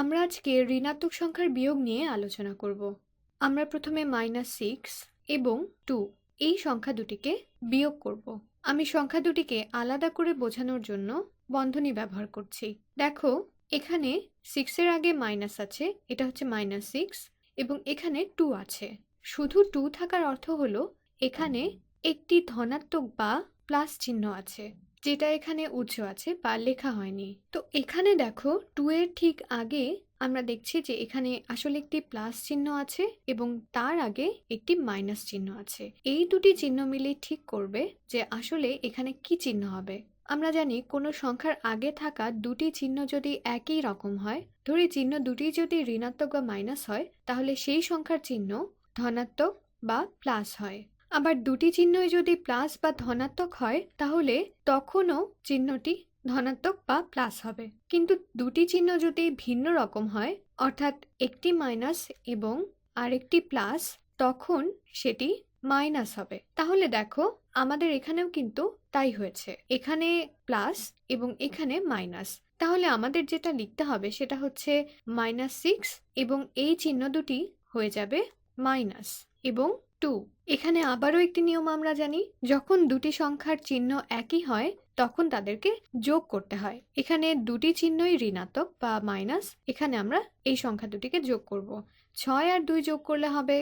আমরা আজকে ঋণাত্মক সংখ্যার বিয়োগ নিয়ে আলোচনা করব। আমরা প্রথমে মাইনাস সিক্স এবং টু এই সংখ্যা দুটিকে বিয়োগ করব। আমি সংখ্যা দুটিকে আলাদা করে বোঝানোর জন্য বন্ধনী ব্যবহার করছি। দেখো, এখানে সিক্সের আগে মাইনাস আছে, এটা হচ্ছে মাইনাস সিক্স এবং এখানে টু আছে। শুধু টু থাকার অর্থ হলো, এখানে একটি ধনাত্মক বা প্লাস চিহ্ন আছে। যেটা এখানে উচ্চ আছে বা লেখা হয়নি। তো এখানে দেখো টু এর ঠিক আগে আমরা দেখছি যে এখানে আসলে একটি প্লাস চিহ্ন আছে এবং তার আগে একটি মাইনাস চিহ্ন আছে। এই দুটি চিহ্ন মিলে ঠিক করবে যে আসলে এখানে কি চিহ্ন হবে। আমরা জানি কোনো সংখ্যার আগে থাকা দুটি চিহ্ন যদি একই রকম হয়, ধরি চিহ্ন দুটি যদি ঋণাত্মক বা মাইনাস হয়, তাহলে সেই সংখ্যার চিহ্ন ধনাত্মক বা প্লাস হয়। আবার দুটি চিহ্নই যদি প্লাস বা ধনাত্মক হয়, তাহলে তখনও চিহ্নটি ধনাত্মক বা প্লাস হবে। কিন্তু দুটি চিহ্ন যদি ভিন্ন রকম হয়, অর্থাৎ একটি মাইনাস এবং আরেকটি প্লাস, তখন সেটি মাইনাস হবে। তাহলে দেখো, আমাদের এখানেও কিন্তু তাই হয়েছে। এখানে প্লাস এবং এখানে মাইনাস। তাহলে আমাদের যেটা লিখতে হবে সেটা হচ্ছে মাইনাস সিক্স এবং এই চিহ্ন দুটি হয়ে যাবে মাইনাস এবং টু। এখানে আবারও একটি নিয়ম আমরা জানি, যখন দুটি সংখ্যার চিহ্ন একই হয়, তখন তাদেরকে যোগ করতে হয়। এখানে দুটি চিহ্নই ঋণাত্মক বা মাইনাস, এখানে আমরা এই সংখ্যা দুটিকে যোগ করব। ছয় আর দুই যোগ করলে হবে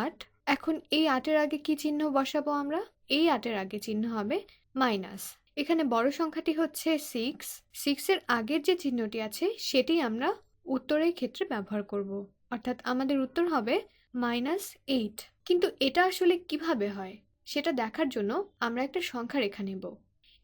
আট। এখন এই আটের আগে কি চিহ্ন বসাবো আমরা? এই আটের আগে চিহ্ন হবে মাইনাস। এখানে বড় সংখ্যাটি হচ্ছে সিক্স। সিক্সের আগের যে চিহ্নটি আছে, সেটি আমরা উত্তরের ক্ষেত্রে ব্যবহার করব। অর্থাৎ আমাদের উত্তর হবে মাইনাস এইট। কিন্তু এটা আসলে কীভাবে হয়? সেটা দেখার জন্য আমরা একটা সংখ্যা রেখা নেব।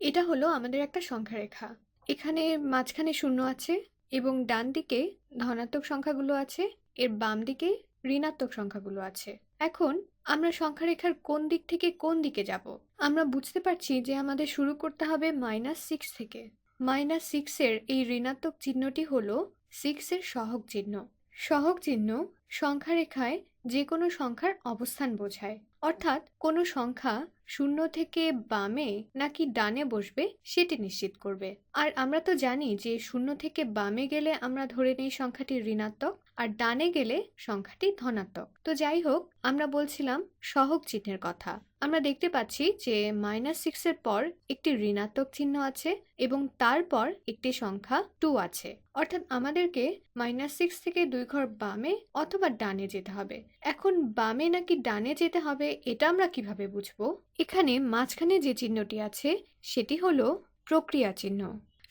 এটা হলো আমাদের একটা সংখ্যা রেখা। এখানে মাঝখানে শূন্য আছে এবং ডান দিকে ধনাত্মক সংখ্যাগুলো আছে, এর বাম দিকে ঋণাত্মক সংখ্যাগুলো আছে। এখন আমরা সংখ্যা রেখার কোন দিক থেকে কোন দিকে যাব? আমরা বুঝতে পারছি যে আমাদের শুরু করতে হবে মাইনাস সিক্স থেকে। মাইনাস সিক্সের এই ঋণাত্মক চিহ্নটি হলো সিক্সের সহগ চিহ্ন। সহগ চিহ্ন সংখ্যা রেখায় যে কোনো সংখ্যার অবস্থান বোঝায়। অর্থাৎ কোনো সংখ্যা শূন্য থেকে বামে নাকি ডানে বসবে সেটি নিশ্চিত করবে। আর আমরা তো জানি যে শূন্য থেকে বামে গেলে আমরা ধরে নিই সংখ্যাটি ঋণাত্মক। আর ডানে গেলে সংখ্যাটি ধনাত্মক। তো যাই হোক, আমরা বলছিলাম সহগ চিহ্নের কথা। আমরা দেখতে পাচ্ছি যে মাইনাস সিক্সের পর একটি ঋণাত্মক চিহ্ন আছে এবং তারপর একটি সংখ্যা টু আছে। অর্থাৎ আমাদেরকে মাইনাস সিক্স থেকে দুই ঘর বামে অথবা ডানে যেতে হবে। এখন বামে নাকি ডানে যেতে হবে এটা আমরা কীভাবে বুঝব? এখানে মাঝখানে যে চিহ্নটি আছে সেটি হলো প্রক্রিয়া চিহ্ন।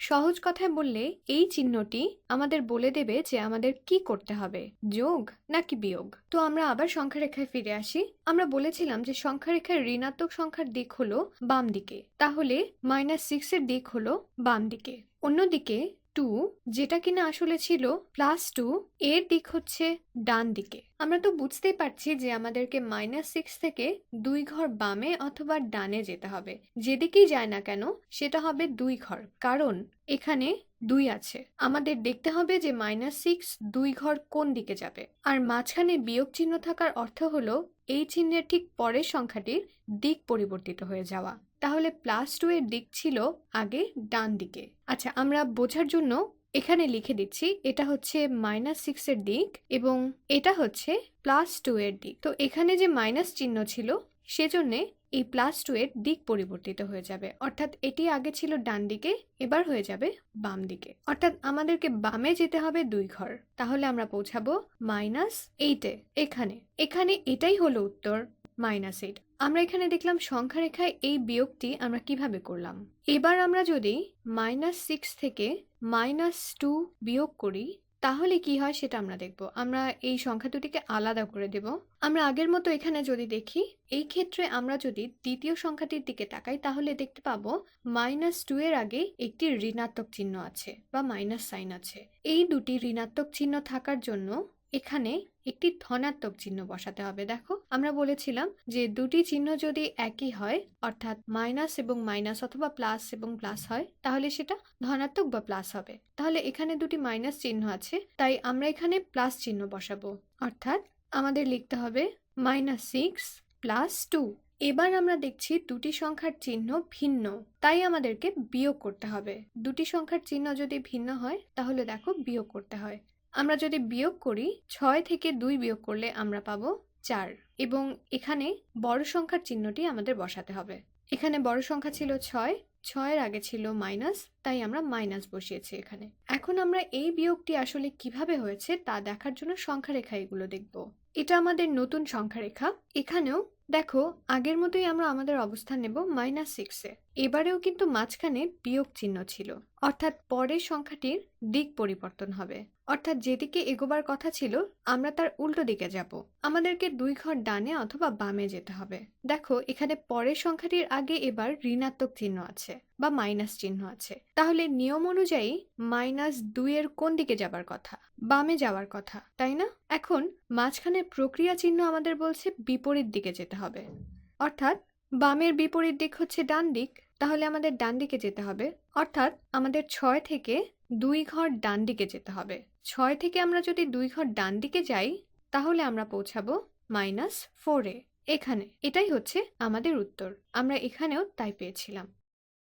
সহজ কথায় বললে, এই চিহ্নটি আমাদের বলে দেবে যে আমাদের কি করতে হবে, যোগ নাকি বিয়োগ। তো আমরা আবার সংখ্যা রেখায় ফিরে আসি। আমরা বলেছিলাম যে সংখ্যা রেখার ঋণাত্মক সংখ্যার দিক হলো বাম দিকে তাহলে মাইনাস সিক্সের দিক হলো বাম দিকে অন্যদিকে টু, যেটা কিনা আসলে ছিল প্লাস টু এর দিক হচ্ছে ডান দিকে। আমরা তো বুঝতেই পারছি যে আমাদেরকে মাইনাস সিক্স থেকে দুই ঘর বামে অথবা ডানে যেতে হবে। যেদিকেই যায় না কেন, সেটা হবে দুই ঘর। কারণ এখানে দুই আছে। আমাদের দেখতে হবে যে মাইনাস সিক্স দুই ঘর কোন দিকে যাবে। আর মাঝখানে বিয়োগ চিহ্ন থাকার অর্থ হলো, এই চিহ্নের ঠিক পরের সংখ্যাটির দিক পরিবর্তিত হয়ে যাওয়া। তাহলে প্লাস টু এর দিক ছিল আগে ডান দিকে। আচ্ছা আমরা বোঝার জন্য এখানে লিখে দিচ্ছি, এটা হচ্ছে মাইনাস সিক্সের দিক এবং এটা হচ্ছে প্লাস টু এর দিক। তো এখানে যে মাইনাস চিহ্ন ছিল, সেজন্যে এই প্লাস টু এর দিক পরিবর্তিত হয়ে যাবে। অর্থাৎ এটি আগে ছিল ডান দিকে, এবার হয়ে যাবে বাম দিকে। অর্থাৎ আমাদেরকে বামে যেতে হবে দুই ঘর। তাহলে আমরা পৌঁছাবো মাইনাস এইটে এখানে। এখানে এটাই হলো উত্তর। মাইনাস এইট আমরা এখানে দেখলাম সংখ্যা রেখায় এই বিয়োগটি আমরা কীভাবে করলাম? এবার আমরা যদি মাইনাস সিক্স থেকে মাইনাস টু বিয়োগ করি, তাহলে কি হয় সেটা আমরা দেখব। আমরা এই সংখ্যা দুটিকে আলাদা করে দেব। আমরা আগের মতো এখানে যদি দেখি, এই ক্ষেত্রে আমরা যদি দ্বিতীয় সংখ্যাটির দিকে তাকাই, তাহলে দেখতে পাবো মাইনাস টু এর আগে একটি ঋণাত্মক চিহ্ন আছে বা মাইনাস সাইন আছে। এই দুটি ঋণাত্মক চিহ্ন থাকার জন্য এখানে একটি ধনাত্মক চিহ্ন বসাতে হবে। দেখো আমরা বলেছিলাম যে দুটি চিহ্ন যদি একই হয়, অর্থাৎ মাইনাস এবং মাইনাস অথবা প্লাস এবং প্লাস হয়, তাহলে সেটা ধনাত্মক বা প্লাস হবে। তাহলে এখানে দুটি মাইনাস চিহ্ন আছে, তাই আমরা এখানে প্লাস চিহ্ন বসাবো। অর্থাৎ আমাদের লিখতে হবে মাইনাস সিক্স প্লাস টু এবার আমরা দেখছি দুটি সংখ্যার চিহ্ন ভিন্ন, তাই আমাদেরকে বিয়োগ করতে হবে। দুটি সংখ্যার চিহ্ন যদি ভিন্ন হয়, তাহলে দেখো বিয়োগ করতে হয়। আমরা যদি বিয়োগ করি, ছয় থেকে দুই বিয়োগ করলে আমরা পাবো চার। এবং এখানে বড় সংখ্যার চিহ্নটি আমাদের বসাতে হবে। এখানে বড় সংখ্যা ছিল ছয়, ছয়ের আগে ছিল মাইনাস, তাই আমরা মাইনাস বসিয়েছি এখানে। এখন আমরা এই বিয়োগটি আসলে কীভাবে হয়েছে তা দেখার জন্য সংখ্যা রেখা এগুলো দেখব। এটা আমাদের নতুন সংখ্যা রেখা এখানেও দেখো, আগের মতোই আমরা আমাদের অবস্থান নেব মাইনাস সিক্সে এবারেও কিন্তু মাঝখানে বিয়োগ চিহ্ন ছিল। অর্থাৎ পরের সংখ্যাটির দিক পরিবর্তন হবে। অর্থাৎ যেদিকে এগোবার কথা ছিল, আমরা তার উল্টো দিকে যাব। আমাদেরকে দুই ঘর ডানে অথবা বামে যেতে হবে। দেখো, এখানে পরের সংখ্যাটির আগে এবার ঋণাত্মক চিহ্ন আছে বা মাইনাস চিহ্ন আছে। তাহলে নিয়ম অনুযায়ী মাইনাস দুইয়ের কোন দিকে যাবার কথা? বামে যাওয়ার কথা, তাই না? এখন মাঝখানে প্রক্রিয়া চিহ্ন আমাদের বলছে বিপরীত দিকে যেতে হবে। অর্থাৎ বামের বিপরীত দিক হচ্ছে ডান দিক, তাহলে আমাদের ডান দিকে যেতে হবে। অর্থাৎ আমাদের ছয় থেকে দুই ঘর ডান দিকে যেতে হবে। ছয় থেকে আমরা যদি দুই ঘর ডান দিকে যাই, তাহলে আমরা পৌঁছাবো মাইনাস ফোরে এখানে। এটাই হচ্ছে আমাদের উত্তর। আমরা এখানেও তাই পেয়েছিলাম।